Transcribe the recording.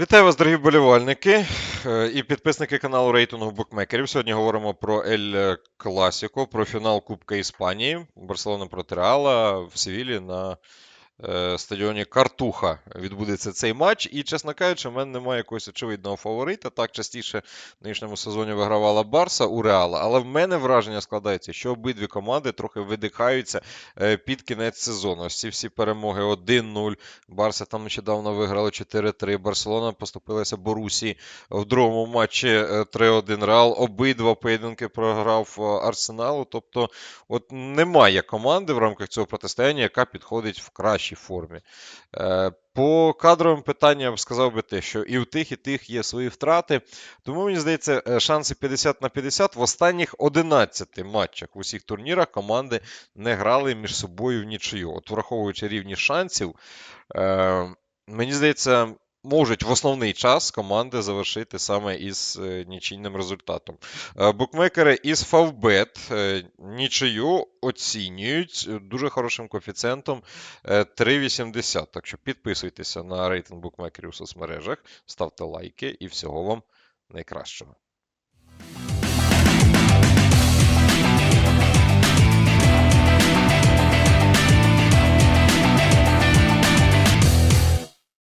Вітаю вас, дорогі вболівальники е, і підписники каналу рейтингу букмекерів. Сьогодні говоримо про Ель Класіко, про фінал Кубка Іспанії. Барселона проти Реала в Севілі на стадіоні Картуха відбудеться цей матч. І, чесно кажучи, в мене немає якогось очевидного фаворита. Так частіше в нинішньому сезоні вигравала Барса у Реала. Але в мене враження складається, що обидві команди трохи видихаються е, під кінець сезону. Ось ці всі перемоги 1-0. Барса там нещодавно виграли 4-3. Барселона поступилася Борусі в другому матчі е, 3-1 Реал. Обидва поєдинки програв е, Арсеналу. Тобто, от немає команди в рамках цього протистояння, яка підходить в кращій формі. Е, По кадровим питанням я б сказав би те, що і в тих, і тих є свої втрати. Тому мені здається, е, шанси 50 на 50 в останніх 11 матчах в усіх турнірах команди не грали між собою в нічию. От враховуючи рівні шансів, Е, мені здається, можуть в основний час команди завершити саме із е, нічийним результатом. Е, букмекери із е, нічию оцінюють е, дуже хорошим коефіцієнтом е, 3,80. Так що підписуйтеся на рейтинг букмекерів у соцмережах, ставте лайки і всього вам найкращого.